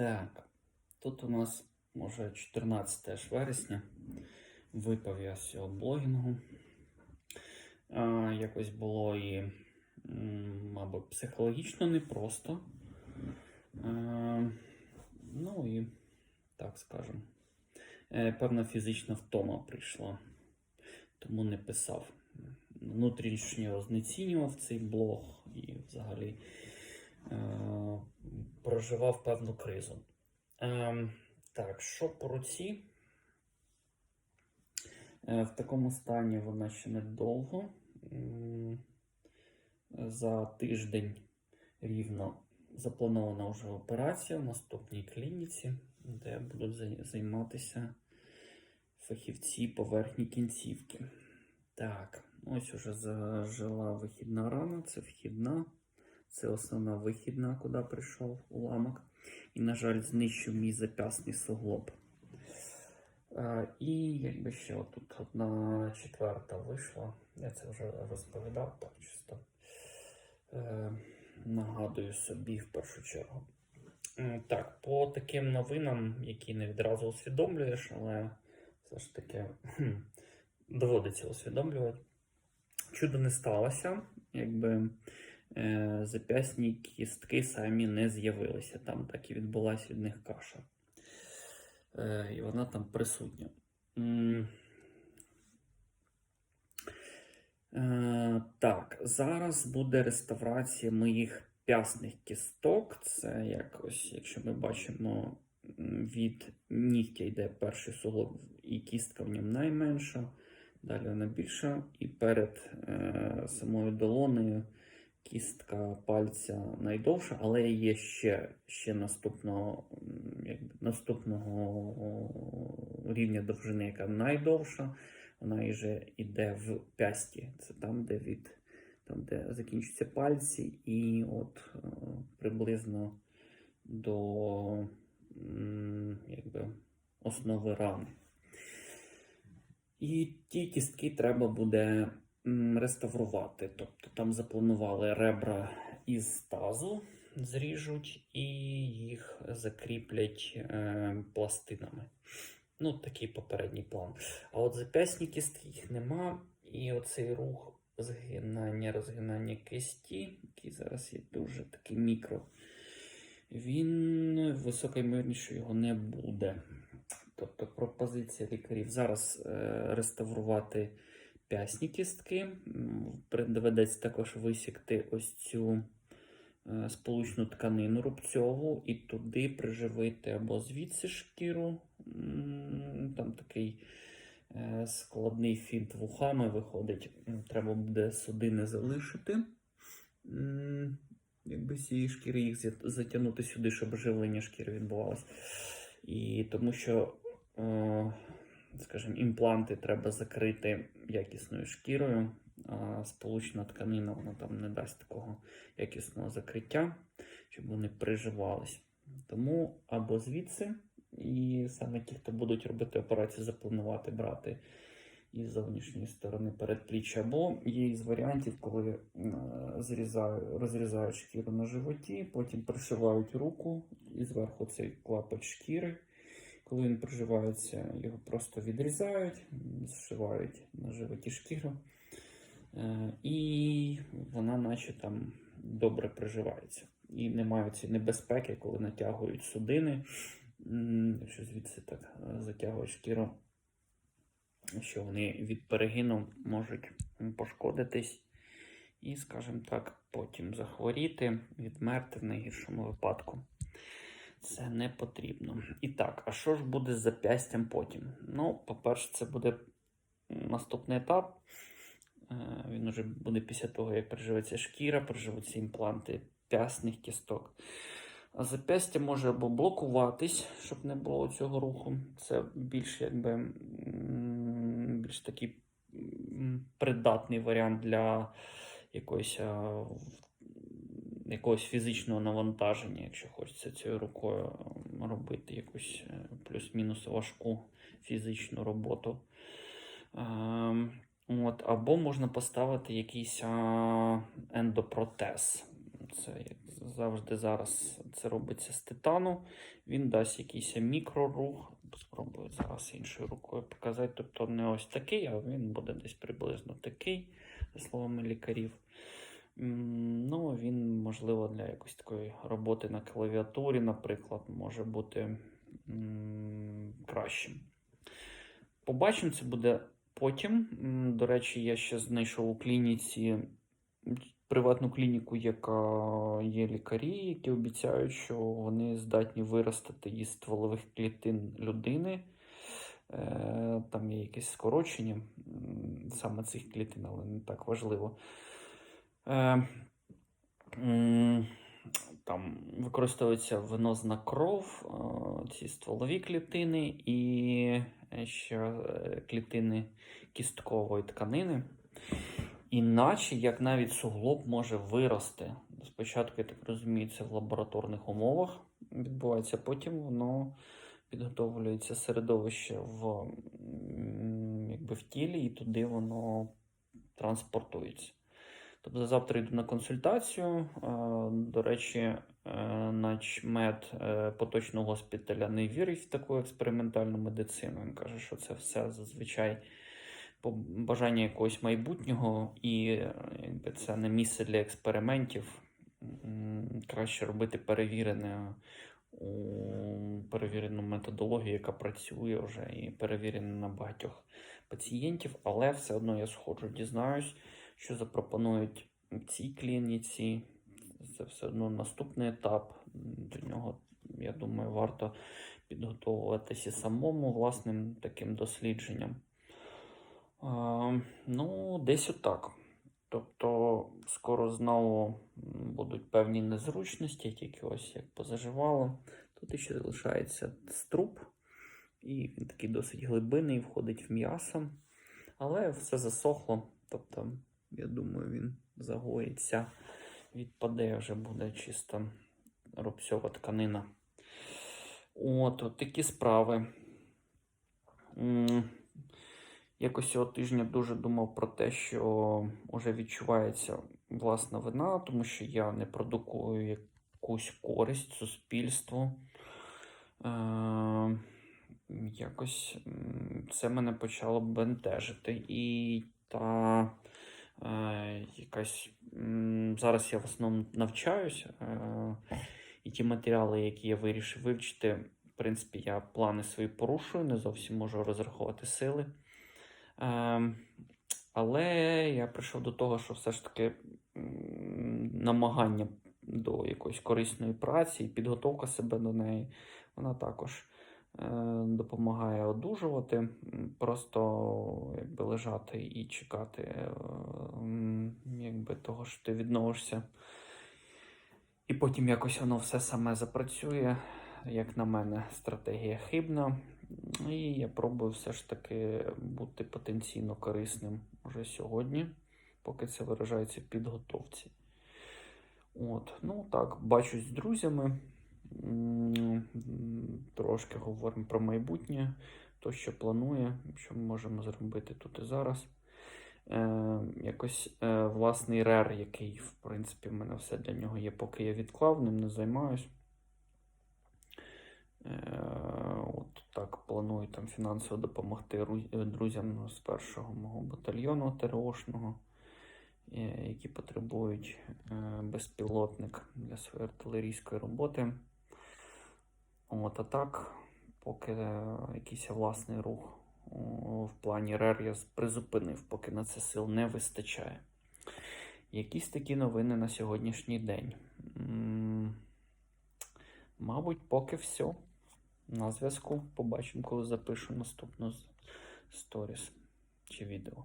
Так, тут у нас може 14 ж вересня. Випав я з цього блогінгу. А, якось було і, мабуть, психологічно непросто. А, ну і так скажемо. Е, Певна фізична втома прийшла, тому не писав. Внутрішньо знецінював цей блог і взагалі проживав певну кризу. Е, так, що по руці? Е, в такому стані вона ще недовго. За тиждень рівно запланована вже операція в наступній клініці, де будуть займатися фахівці поверхні кінцівки. Так, ось уже зажила вихідна рана, це вхідна, це основна вихідна, куди прийшов уламок. І, на жаль, знищив мій зап'ясний суглоб. А, і якби ще отут одна четверта вийшла. Я це вже розповідав так чисто. Е, нагадую собі в першу чергу. М, Так, по таким новинам, які не відразу усвідомлюєш, але все ж таки хм, доводиться усвідомлювати. Чудо не сталося, якби е, зап'ясні кістки самі не з'явилися. Там так і відбулася від них каша. Е, і вона там присутня. Е, так, зараз буде реставрація моїх п'ясних кісток. Це якось, якщо ми бачимо, від нігтя йде перший суглоб, і кістка в ньому найменша, далі вона більша, і перед е, самою долонею кістка пальця найдовша, але є ще, ще наступного, якби, наступного рівня довжини, яка найдовша. Вона вже йде в пясті. Це там, де від там, де закінчуються пальці, і от е, приблизно до якби, основи рани. І ті кістки треба буде реставрувати. Тобто там запланували ребра із тазу, зріжуть і їх закріплять е, пластинами. Ну, такий попередній план. А от зап'ясні кістки їх нема. І оцей рух згинання, розгинання кисті, який зараз є дуже такий мікро, він висока ймовірність, що його не буде. Тобто пропозиція лікарів зараз е, реставрувати п'ясні кістки. Доведеться також висікти ось цю е, сполучну тканину рубцьову і туди приживити або звідси шкіру. Там такий е, складний фінт вухами виходить. Треба буде судини залишити. Якби з цієї шкіри їх затягнути сюди, щоб живлення шкіри відбувалося. І тому що, е, скажімо, імпланти треба закрити якісною шкірою, а сполучна тканина вона там не дасть такого якісного закриття, щоб вони приживались. Тому або звідси, і саме ті, хто будуть робити операцію, запланувати брати із зовнішньої сторони передпліччя, або є із варіантів, коли е, зрізаю, розрізають шкіру на животі, потім пришивають руку і зверху цей клапоть шкіри. Коли він приживається, його просто відрізають, зшивають на животі шкіру. Е, І вона наче там добре приживається. І немає цієї небезпеки, коли натягують судини, якщо звідси так е, затягують шкіру, що вони від перегину можуть пошкодитись і, скажімо так, потім захворіти, відмерти в найгіршому випадку. Це не потрібно. І так, а що ж буде з зап'ястям потім? Ну, по-перше, це буде наступний етап. Е, Він уже буде після того, як приживеться шкіра, приживуться імпланти п'ясних кісток. А зап'ястя може або блокуватись, щоб не було цього руху. Це більш якби більш такий придатний варіант для якоїсь, якогось фізичного навантаження, якщо хочеться цією рукою робити якусь е, плюс-мінус важку фізичну роботу. Ем, От, або можна поставити якийсь ендопротез. Це як завжди зараз це робиться з титану. Він дасть якийсь мікрорух. Спробую зараз іншою рукою показати. Тобто не ось такий, а він буде десь приблизно такий, за словами лікарів. Ну, він, можливо, для якоїсь такої роботи на клавіатурі, наприклад, може бути кращим. Побачимо, це буде потім. До речі, я ще знайшов у клініці приватну клініку, яка є лікарі, які обіцяють, що вони здатні виростити із стволових клітин людини. Е, Там є якесь скорочення саме цих клітин, але не так важливо. Е, Там використовується венозна кров, е, ці стволові клітини і ще е, клітини кісткової тканини. Іначе, як навіть суглоб може вирости. Спочатку, я так розумію, це в лабораторних умовах відбувається, потім воно підготовлюється середовище в, якби в тілі, і туди воно транспортується. Тобто завтра йду на консультацію. Е, До речі, е, начмед е, поточного госпіталя не вірить в таку експериментальну медицину. Він каже, що це все зазвичай бажання якогось майбутнього, і якби це не місце для експериментів. Краще робити перевірене у перевірену методологію, яка працює вже і перевірена на багатьох пацієнтів, але все одно я сходжу, дізнаюсь, що запропонують цій клініці. Це все одно наступний етап. До нього, я думаю, варто підготовуватися самому власним таким дослідженням. А, ну, десь отак. Тобто, скоро знову будуть певні незручності, тільки ось як позаживало. Тут ще залишається струп, і він такий досить глибинний, входить в м'ясо. Але все засохло. Тобто, я думаю, він загоїться, відпаде, вже буде чисто рубцьова тканина. От, от такі справи. Якось цього тижня дуже думав про те, що вже відчувається власна вина, тому що я не продукую якусь користь суспільству. Е, якось це мене почало бентежити. І та якась зараз я в основному навчаюсь, е, і ті матеріали, які я вирішив вивчити, в принципі, я плани свої порушую, не зовсім можу розраховувати сили. Ем, але я прийшов до того, що все ж таки намагання до якоїсь корисної праці і підготовка себе до неї, вона також е, допомагає одужувати. Просто якби лежати і чекати е, якби того, що ти відновишся. І потім якось воно все саме запрацює. Як на мене, стратегія хибна. І я пробую все ж таки бути потенційно корисним вже сьогодні, поки це виражається в підготовці. От, ну так, бачусь з друзями. Трошки говоримо про майбутнє, то, що планує, що ми можемо зробити тут і зараз. Е, якось е, власний рер, який, в принципі, в мене все для нього є, поки я відклав, ним не займаюсь. Е, От так планую там фінансово допомогти е, друзям з першого мого батальйону ТРОшного, е, які потребують е, безпілотник для своєї артилерійської роботи. От, а так, поки якийсь власний рух в плані РЕР я призупинив, поки на це сил не вистачає. Якісь такі новини на сьогоднішній день. Мабуть, поки все. На зв'язку. Побачимо, коли запишу наступну сторіс чи відео.